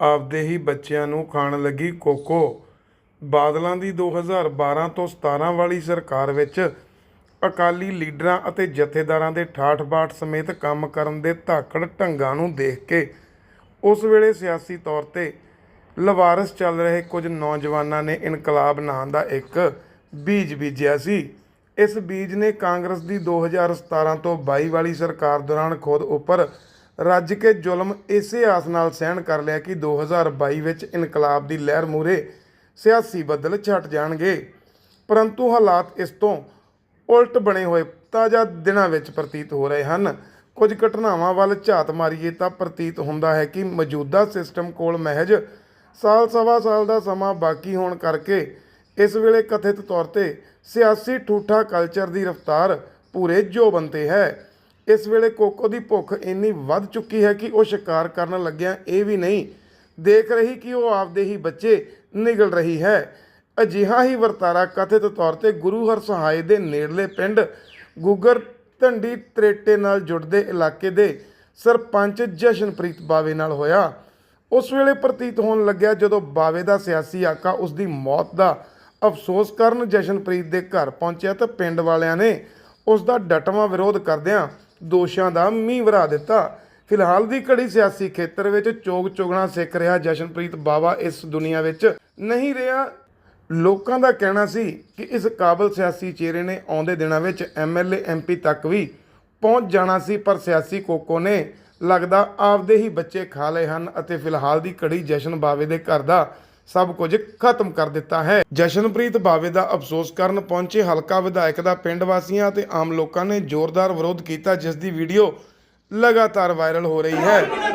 ਆਪਦੇ ਹੀ ਬੱਚਿਆਂ ਨੂੰ ਖਾਣ ਲੱਗੀ ਕੋਕੋ। ਬਾਦਲਾਂ ਦੀ 2012 ਤੋਂ 17 ਵਾਲੀ ਸਰਕਾਰ ਵਿੱਚ ਅਕਾਲੀ ਲੀਡਰਾਂ ਅਤੇ ਜਥੇਦਾਰਾਂ ਦੇ ਠਾਠ-ਬਾਠ ਸਮੇਤ ਕੰਮ ਕਰਨ ਦੇ ਧਾਕੜ ਢੰਗਾਂ ਨੂੰ ਦੇਖ ਕੇ ਉਸ ਵੇਲੇ ਸਿਆਸੀ ਤੌਰ ਤੇ ਲਵਾਰਸ ਚੱਲ ਰਹੇ ਕੁਝ ਨੌਜਵਾਨਾਂ ਨੇ ਇਨਕਲਾਬ ਨਾਂ ਦਾ ਇੱਕ ਬੀਜ ਬੀਜਿਆ ਸੀ। ਇਸ ਬੀਜ ਨੇ ਕਾਂਗਰਸ ਦੀ 2017 ਤੋਂ 22 ਵਾਲੀ ਸਰਕਾਰ ਦੌਰਾਨ ਖੁਦ ਉੱਪਰ ਰੱਜ ਕੇ ਜ਼ੁਲਮ ਇਸੇ ਆਸ ਨਾਲ ਸਹਿਣ ਕਰ ਲਿਆ ਕਿ 2022 ਵਿੱਚ ਇਨਕਲਾਬ ਦੀ ਲਹਿਰ ਮੂਰੇ ਸਿਆਸੀ ਬੱਦਲ ਛਟ ਜਾਣਗੇ। ਪਰੰਤੂ ਹਾਲਾਤ ਇਸ ਤੋਂ ਉਲਟ ਬਣੇ ਹੋਏ ਤਾਜ਼ਾ ਦਿਨਾਂ ਵਿੱਚ ਪ੍ਰਤੀਤ ਹੋ ਰਹੇ ਹਨ। ਕੁਝ ਘਟਨਾਵਾਂ ਵੱਲ ਝਾਤ ਮਾਰੀਏ ਤਾਂ ਪ੍ਰਤੀਤ ਹੁੰਦਾ ਹੈ ਕਿ ਮੌਜੂਦਾ ਸਿਸਟਮ ਕੋਲ ਮਹਿਜ ਸਾਲ ਸਵਾ ਸਾਲ ਦਾ ਸਮਾਂ ਬਾਕੀ ਹੋਣ ਕਰਕੇ ਇਸ ਵੇਲੇ ਕਥਿਤ ਤੌਰ ਤੇ ਸਿਆਸੀ ਠੂਠਾ ਕਲਚਰ ਦੀ ਰਫ਼ਤਾਰ ਪੂਰੇ ਜੋਬਨ ਤੇ ਹੈ। ਇਸ ਵੇਲੇ ਕੋਕੋ ਦੀ ਭੁੱਖ ਇੰਨੀ ਵੱਧ ਚੁੱਕੀ ਹੈ ਕਿ ਉਹ ਸ਼ਿਕਾਰ ਕਰਨ ਲੱਗਿਆ ਇਹ ਵੀ ਨਹੀਂ। ਦੇਖ ਰਹੀ ਕਿ ਉਹ ਆਪਦੇ ਹੀ ਬੱਚੇ ਨਿਗਲ ਰਹੀ ਹੈ। ਅਜਿਹਾ ਹੀ ਵਰਤਾਰਾ ਕਥਿਤ ਤੌਰ ਤੇ ਗੁਰੂ ਹਰਸਹਾਏ ਦੇ ਨੇੜਲੇ ਪਿੰਡ ਗੁੱਗਰ ਢੰਡੀ ਤਰੇਟੇ ਨਾਲ ਜੁੜਦੇ ਇਲਾਕੇ ਦੇ ਸਰਪੰਚ ਜਸ਼ਨਪ੍ਰੀਤ ਬਾਵੇ ਨਾਲ ਹੋਇਆ। ਉਸ ਵੇਲੇ ਪ੍ਰਤੀਤ ਹੋਣ ਲੱਗਿਆ ਜਦੋਂ ਬਾਵੇ ਦਾ ਸਿਆਸੀ ਆਕਾ ਉਸ ਦੀ ਮੌਤ ਦਾ ਅਫਸੋਸ ਕਰਨ ਜਸ਼ਨਪ੍ਰੀਤ ਦੇ ਘਰ ਪਹੁੰਚਿਆ ਤਾਂ ਪਿੰਡ ਵਾਲਿਆਂ ਨੇ ਉਸ ਦਾ ਡਟਵਾਂ ਵਿਰੋਧ ਕਰਦਿਆਂ ਦੋਸ਼ਾਂ ਦਾ ਮੀਂਹ ਵਰਾ ਦਿੱਤਾ। ਫਿਲਹਾਲ ਦੀ ਘੜੀ ਸਿਆਸੀ ਖੇਤਰ ਵਿੱਚ ਚੋਗ ਚੁਗਣਾ ਸਿੱਖ ਰਿਹਾ ਜਸ਼ਨਪ੍ਰੀਤ ਬਾਵਾ ਇਸ ਦੁਨੀਆ ਵਿੱਚ ਨਹੀਂ ਰਿਹਾ। ਲੋਕਾਂ ਦਾ ਕਹਿਣਾ ਸੀ ਕਿ ਇਸ ਕਾਬਲ ਸਿਆਸੀ ਚਿਹਰੇ ਨੇ ਆਉਂਦੇ ਦਿਨਾਂ ਵਿੱਚ ਐਮਐਲਏ ਐਮਪੀ ਤੱਕ ਵੀ ਪਹੁੰਚ ਜਾਣਾ ਸੀ, ਪਰ ਸਿਆਸੀ ਕੋਕੋ ਨੇ ਲੱਗਦਾ ਆਪਦੇ ਹੀ ਬੱਚੇ ਖਾ ਲਏ ਹਨ ਅਤੇ ਫਿਲਹਾਲ ਦੀ ਘੜੀ ਜਸ਼ਨ ਬਾਵੇ ਦੇ ਘਰ ਦਾ ਸਭ ਕੁਝ ਖਤਮ ਕਰ ਦਿੱਤਾ ਹੈ। ਜਸ਼ਨਪ੍ਰੀਤ ਬਾਵੇ ਦਾ ਅਫਸੋਸ ਕਰਨ ਪਹੁੰਚੇ ਹਲਕਾ ਵਿਧਾਇਕ ਦਾ ਪਿੰਡ ਵਾਸੀਆਂ ਅਤੇ ਆਮ ਲੋਕਾਂ ਨੇ ਜ਼ੋਰਦਾਰ ਵਿਰੋਧ ਕੀਤਾ, ਜਿਸ ਦੀ ਵੀਡੀਓ ਲਗਾਤਾਰ ਵਾਇਰਲ ਹੋ ਰਹੀ ਹੈ।